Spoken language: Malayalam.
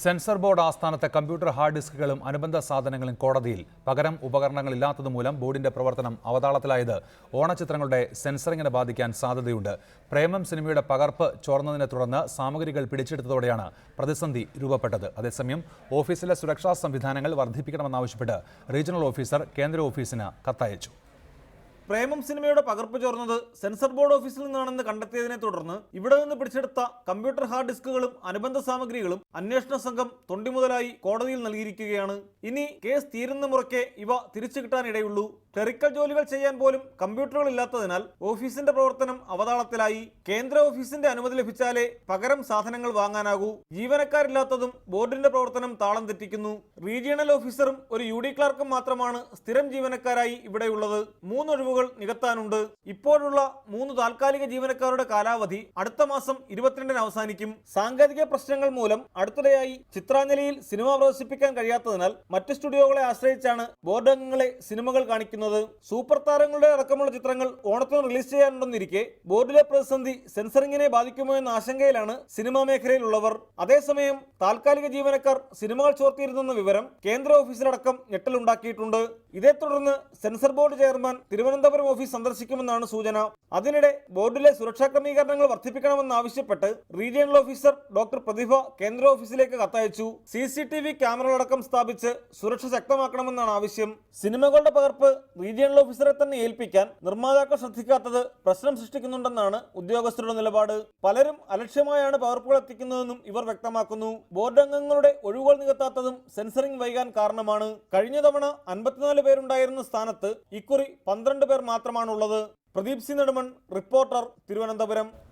സെൻസർ ബോർഡ് ആസ്ഥാനത്തെ കമ്പ്യൂട്ടർ ഹാർഡ് ഡിസ്കുകളും അനുബന്ധ സാധനങ്ങളും കോടതിയിൽ പകരം ഉപകരണങ്ങളില്ലാത്തത് മൂലം ബോർഡിന്റെ പ്രവർത്തനം അവതാളത്തിലായത്. ഓണച്ചിത്രങ്ങളുടെ സെൻസറിങ്ങിനെ ബാധിക്കാൻ സാധ്യതയുണ്ട്. പ്രേമം സിനിമയുടെ പകർപ്പ് ചോർന്നതിനെ തുടർന്ന് സാമഗ്രികൾ പിടിച്ചെടുത്തതോടെയാണ് പ്രതിസന്ധി രൂപപ്പെട്ടത്. അതേസമയം ഓഫീസിലെ സുരക്ഷാ സംവിധാനങ്ങൾ വർദ്ധിപ്പിക്കണമെന്നാവശ്യപ്പെട്ട് റീജിയണൽ ഓഫീസർ കേന്ദ്ര ഓഫീസിന് കത്തയച്ചു. പ്രേമം സിനിമയുടെ പകർപ്പ് ചോർന്നത് സെൻസർ ബോർഡ് ഓഫീസിൽ നിന്നാണെന്ന് കണ്ടെത്തിയതിനെ തുടർന്ന് ഇവിടെ നിന്ന് പിടിച്ചെടുത്ത കമ്പ്യൂട്ടർ ഹാർഡ് ഡിസ്കുകളും അനുബന്ധ സാമഗ്രികളും അന്വേഷണ സംഘം തൊണ്ടി മുതലായി കോടതിയിൽ നൽകിയിരിക്കുകയാണ്. ഇനി കേസ് തീരുന്ന മുറയ്ക്ക് ഇവ തിരിച്ചു കിട്ടാനിടയുള്ളൂ. ക്ലറിക്കൽ ജോലികൾ ചെയ്യാൻ പോലും കമ്പ്യൂട്ടറുകൾ ഇല്ലാത്തതിനാൽ ഓഫീസിന്റെ പ്രവർത്തനം അവതാളത്തിലായി. കേന്ദ്ര ഓഫീസിന്റെ അനുമതി ലഭിച്ചാലേ പകരം സാധനങ്ങൾ വാങ്ങാനാകൂ. ജീവനക്കാരില്ലാത്തതും ബോർഡിന്റെ പ്രവർത്തനം താളം തെറ്റിക്കുന്നു. റീജിയണൽ ഓഫീസറും ഒരു യു ഡി ക്ലാർക്കും മാത്രമാണ് സ്ഥിരം ജീവനക്കാരായി ഇവിടെയുള്ളത്. മൂന്നൊഴിവുകൾ നികത്താനുണ്ട്. ഇപ്പോഴുള്ള മൂന്ന് താൽക്കാലിക ജീവനക്കാരുടെ കാലാവധി അടുത്ത മാസം ഇരുപത്തിരണ്ടിന് അവസാനിക്കും. സാങ്കേതിക പ്രശ്നങ്ങൾ മൂലം അടുത്തിടെയായി ചിത്രാഞ്ജലിയിൽ സിനിമ പ്രദർശിപ്പിക്കാൻ കഴിയാത്തതിനാൽ മറ്റ് സ്റ്റുഡിയോകളെ ആശ്രയിച്ചാണ് ബോർഡ് അംഗങ്ങളെ സിനിമകൾ കാണിക്കുന്നത്. സൂപ്പർ താരങ്ങളുടെ അടക്കമുള്ള ചിത്രങ്ങൾ ഓണത്തിന് റിലീസ് ചെയ്യാനുണ്ടെന്നിരിക്കെ ബോർഡിലെ പ്രതിസന്ധി സെൻസറിങ്ങിനെ ബാധിക്കുമോ എന്ന ആശങ്കയിലാണ് സിനിമാ മേഖലയിലുള്ളവർ. അതേസമയം താൽക്കാലിക ജീവനക്കാർ സിനിമകൾ ചോർത്തിയിരുന്നെന്ന വിവരം കേന്ദ്ര ഓഫീസിലടക്കം ഞെട്ടലുണ്ടാക്കിയിട്ടുണ്ട്. ഇതേ തുടർന്ന് censor board chairman Thiruvananthapuram office സന്ദർശിക്കുമെന്നാണ് സൂചന. അതിനിടെ ബോർഡിലെ സുരക്ഷാ ക്രമീകരണങ്ങൾ വർദ്ധിപ്പിക്കണമെന്നാവശ്യപ്പെട്ട് റീജിയണൽ ഓഫീസർ ഡോക്ടർ പ്രതിഭ കേന്ദ്ര ഓഫീസിലേക്ക് കത്തയച്ചു. സി സി ടി വി ക്യാമറകളടക്കം സ്ഥാപിച്ച് സുരക്ഷ ശക്തമാക്കണമെന്നാണ് ആവശ്യം. സിനിമകളുടെ പകർപ്പ് റീജിയണൽ ഓഫീസറെ തന്നെ ഏൽപ്പിക്കാൻ നിർമ്മാതാക്കൾ ശ്രദ്ധിക്കാത്തത് പ്രശ്നം സൃഷ്ടിക്കുന്നുണ്ടെന്നാണ് ഉദ്യോഗസ്ഥരുടെ നിലപാട്. പലരും അലക്ഷ്യമായാണ് പകർപ്പുകൾ എത്തിക്കുന്നതെന്നും ഇവർ വ്യക്തമാക്കുന്നു. ബോർഡ് അംഗങ്ങളുടെ ഒഴിവുകൾ നികത്താത്തതും സെൻസറിംഗ് വൈകാൻ കാരണമാണ്. കഴിഞ്ഞ തവണ അൻപത്തിനാല് പേരുണ്ടായിരുന്ന സ്ഥാനത്ത് ഇക്കുറി പന്ത്രണ്ട് മാത്രമാണുള്ളത്. Pradeep C Nedumon reporter Thiruvananthapuram.